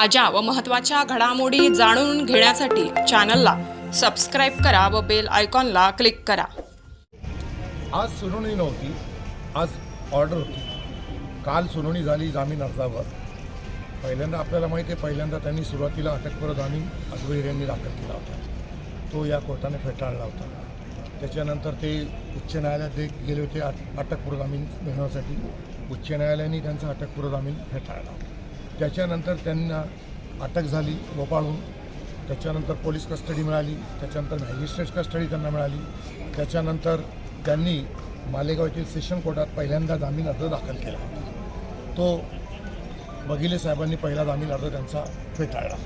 ताज्या व महत्त्वाच्या घडामोडी जाणून घेण्यासाठी चॅनलला सबस्क्राईब करा व बेल आयकॉनला क्लिक करा. आज सुनावणी नव्हती आज ऑर्डर होती. काल सुनावणी झाली जामीन अर्जावर. पहिल्यांदा आपल्याला माहिती आहे पहिल्यांदा त्यांनी सुरुवातीला अटकपूर्व जामीन अद्वैर यांनी दाखल केला होता. तो या कोर्टाने फेटाळला होता. त्याच्यानंतर ते उच्च न्यायालयात जे गेले होते अट अटकपूर्व जामीन मिळवण्यासाठी उच्च न्यायालयाने त्यांचा अटकपूर्व जामीन फेटाळला त्याच्यानंतर त्यांना अटक झाली भोपाळहून त्याच्यानंतर पोलीस कस्टडी मिळाली. त्याच्यानंतर मॅजिस्ट्रेट कस्टडी त्यांना मिळाली. त्याच्यानंतर त्यांनी मालेगाव येथील सेशन कोर्टात पहिल्यांदा जामीन अर्ज दाखल केला. तो बघिले साहेबांनी पहिला जामीन अर्ज त्यांचा फेटाळला.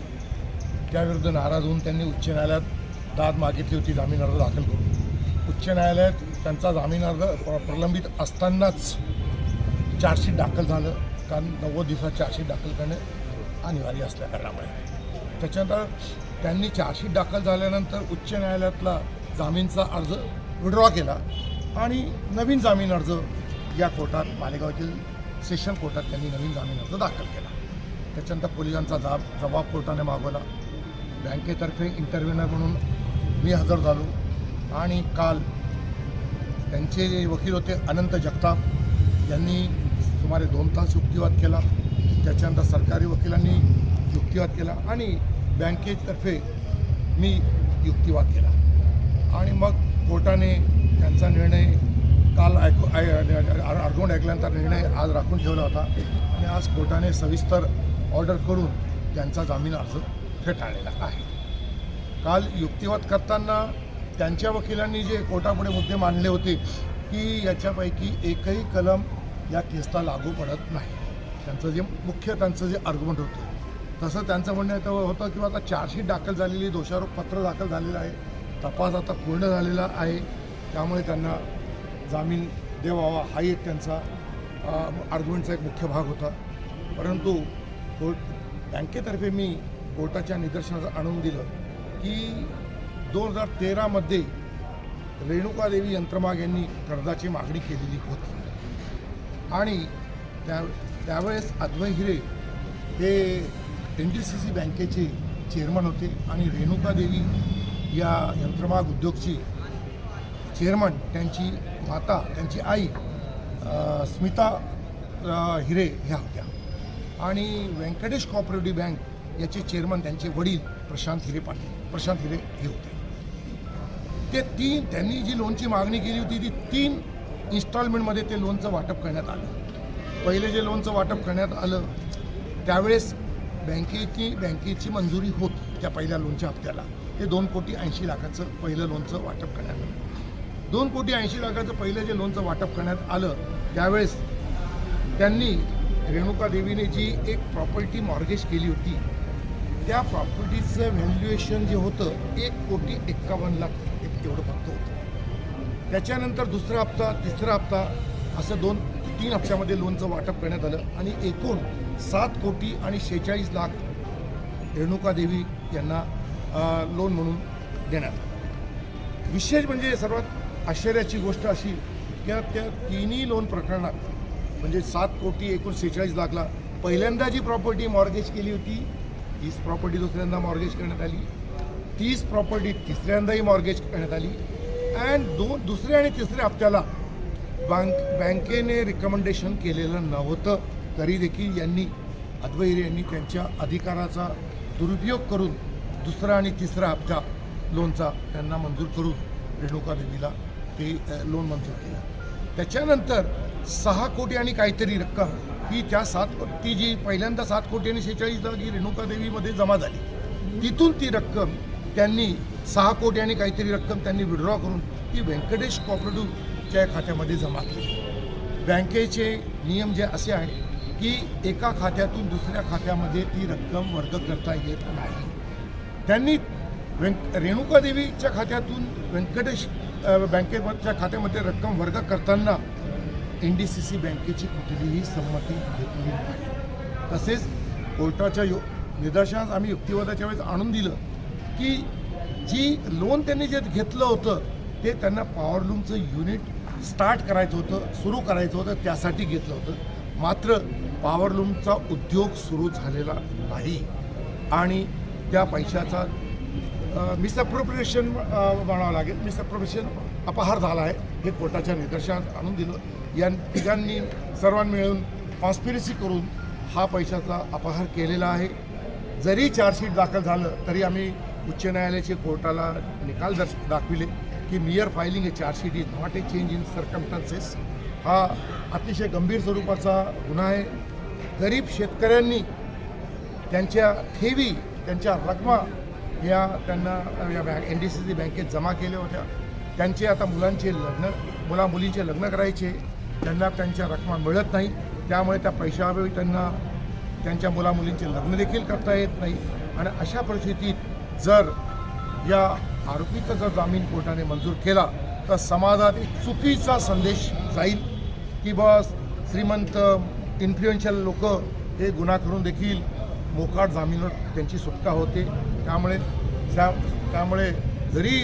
त्याविरुद्ध नाराज होऊन त्यांनी उच्च न्यायालयात दाद मागितली होती जामीन अर्ज दाखल करून. उच्च न्यायालयात त्यांचा जामीन अर्ज प्र- प्रलंबित असतानाच चार्जशीट दाखल झालं. कारण नव्वद दिवसात चार्जशीट दाखल करणे अनिवार्य असल्या कारणामुळे त्याच्यानंतर त्यांनी चार्जशीट दाखल झाल्यानंतर उच्च न्यायालयातला जामीनचा अर्ज विड्रॉ केला आणि नवीन जामीन अर्ज या कोर्टात मालेगाव येथील सेशन कोर्टात त्यांनी नवीन जामीन अर्ज दाखल केला. त्याच्यानंतर पोलिसांचा जाब जबाब कोर्टाने मागवला. बँकेतर्फे इंटरव्ह्युनर म्हणून मी हजर झालो आणि काल त्यांचे जे वकील होते अनंत जगताप यांनी सुमारे दोन तास युक्तिवाद केला त्याच्यानंतर सरकारी वकिलांनी युक्तिवाद केला आणि बँकेतर्फे मी युक्तिवाद केला आणि मग कोर्टाने त्यांचा निर्णय काल ऐकू अर्गोंड ऐकल्यानंतर निर्णय आज राखून ठेवला होता आणि आज कोर्टाने सविस्तर ऑर्डर करून त्यांचा जामीन अर्ज फेटाळलेला आहे काल युक्तिवाद करताना त्यांच्या वकिलांनी जे कोर्टापुढे मुद्दे मांडले होते की याच्यापैकी एकही कलम या केसला लागू पडत नाही. त्यांचं जे मुख्य त्यांचं जे आर्ग्युमेंट होतं तसं त्यांचं म्हणणं येतं होतं किंवा आता चार्जशीट दाखल झालेली दोषारोप पत्र दाखल झालेलं आहे तपास आता पूर्ण झालेला आहे. त्यामुळे त्यांना जामीन द्यावा हा एक त्यांचा आर्ग्युमेंटचा एक मुख्य भाग होता. परंतु कोर्ट बँकेतर्फे मी कोर्टाच्या निदर्शनाचं आणून दिलं की दोन हजार तेरामध्ये रेणुकादेवी यंत्रमाग यांनी कर्जाची मागणी केलेली होती. आणि त्या त्यावेळेस अद्वय हिरे हे एन डी सी सी बँकेचे चेअरमन होते आणि रेणुका देवी या यंत्रमाग उद्योगची चेअरमन त्यांची माता त्यांची आई आ, स्मिता आ, हिरे ह्या होत्या. आणि व्यंकटेश कॉपरेटिव्ह बँक याचे चेअरमन त्यांचे वडील प्रशांत हिरे पाटील प्रशांत हिरे हे होते. ते तीन त्यांनी जी लोनची मागणी केली होती ती तीन इन्स्टॉलमेंटमध्ये ते लोनचं वाटप करण्यात आलं. पहिले जे लोनचं वाटप करण्यात आलं त्यावेळेस बँकेची बँकेची मंजुरी होती त्या पहिल्या लोनच्या हप्त्याला. ते दोन कोटी ऐंशी लाखाचं पहिलं लोनचं वाटप करण्यात आलं. दोन कोटी ऐंशी लाखाचं पहिलं जे लोनचं वाटप करण्यात आलं त्यावेळेस त्यांनी रेणुका देवीने जी एक प्रॉपर्टी मॉर्गेज केली होती त्या प्रॉपर्टीचं व्हॅल्युएशन जे होतं एक कोटी एक्कावन्न लाख एक एवढं फक्त होतं. त्याच्यानंतर दुसरा हप्ता तिसरा हप्ता असं दोन तीन हप्त्यामध्ये लोनचं वाटप करण्यात आलं. आणि एकूण सात कोटी आणि शेहेचाळीस लाख रेणुका देवी यांना लोन म्हणून देण्यात आलं. विशेष म्हणजे सर्वात आश्चर्याची गोष्ट अशी की त्या तिन्ही लोन प्रकरणात म्हणजे सात कोटी एकूण शेहेचाळीस लाखला पहिल्यांदा जी प्रॉपर्टी मॉर्गेज केली होती तीच प्रॉपर्टी दुसऱ्यांदा मॉर्गेज करण्यात आली तीच प्रॉपर्टी तिसऱ्यांदाही मॉर्गेज करण्यात आली अँड दोन दुसऱ्या आणि तिसऱ्या हप्त्याला बँक बँकेने रिकमेंडेशन केलेलं नव्हतं. तरी देखील यांनी अद्वैर यांनी त्यांच्या अधिकाराचा दुरुपयोग करून दुसरा आणि तिसरा हप्ता लोनचा त्यांना मंजूर करून रेणुका देवीला ते लोन मंजूर केलं. त्याच्यानंतर सहा कोटी आणि काहीतरी रक्कम ही त्या सात ती जी पहिल्यांदा सात कोटी आणि शेहेचाळीस जी रेणुका देवीमध्ये जमा झाली तिथून ती रक्कम त्यांनी सहा कोटी आणि काहीतरी रक्कम त्यांनी विड्रॉ करून ती व्यंकटेश कॉपरेटिव्हच्या खात्यामध्ये जमा केली. बँकेचे नियम जे असे आहेत की एका खात्यातून दुसऱ्या खात्यामध्ये ती रक्कम वर्ग करता येत नाही. त्यांनी व्यंक रेणुकादेवीच्या खात्यातून व्यंकटेश बँकेच्या खात्यामध्ये रक्कम वर्ग करताना एन डी सी सी बँकेची कुठलीही संमती घेतली नाही. तसेच कोर्टाच्या यो निदर्शनास आम्ही युक्तिवादाच्या वेळेस आणून दिलं की जी लोन त्यांनी जे घेतलं होतं ते त्यांना पॉवरलूमचं युनिट स्टार्ट करायचं होतं सुरू करायचं होतं त्यासाठी घेतलं होतं. मात्र पॉवरलूमचा उद्योग सुरू झालेला नाही. आणि त्या पैशाचा मिसअप्रोप्रिएशन म्हणावं लागेल. मिसअप्रोप्रिएशन अपहार झाला आहे. हे कोर्टाच्या निदर्शनात आणून दिलं. या तिघांनी सर्वांनी मिळून कॉन्स्पिरसी करून हा पैशाचा अपहार केलेला आहे. जरी चार्जशीट दाखल झालं तरी आम्ही उच्च न्यायालयाचे कोर्टाला निकाल दर्श दाखविले की mere filing a chargesheet is not a change in circumstances हा अतिशय गंभीर स्वरूपाचा गुन्हा आहे. गरीब शेतकऱ्यांनी त्यांच्या ठेवी त्यांच्या रकमा या त्यांना या bank N D C C बँकेत जमा केल्या होत्या. त्यांचे आता मुलांचे लग्न मुला मुलींचे लग्न करायचे. त्यांना त्यांच्या रकमा मिळत नाही. त्यामुळे त्या पैशाअभावी त्यांना त्यांच्या मुला मुलींचे लग्न देखील करता येत नाही. आणि अशा परिस्थितीत जर या आरोपीचा जर जामीन कोर्टाने मंजूर केला तर समाजात एक चुकीचा संदेश जाईल की बस श्रीमंत इन्फ्लुएन्शियल लोक हे गुन्हा करून देखील मोकाट जामीनवर त्यांची सुटका होते. त्यामुळे त्या त्यामुळे जरी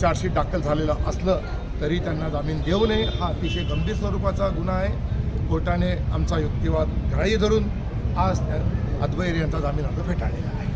चार्जशीट दाखल झालेलं असलं तरी त्यांना जामीन देऊ नये. हा अतिशय गंभीर स्वरूपाचा गुन्हा आहे. कोर्टाने आमचा युक्तिवाद ग्राह्य धरून आज अद्वैर यांचा जामीन अर्ज फेटाळलेला आहे.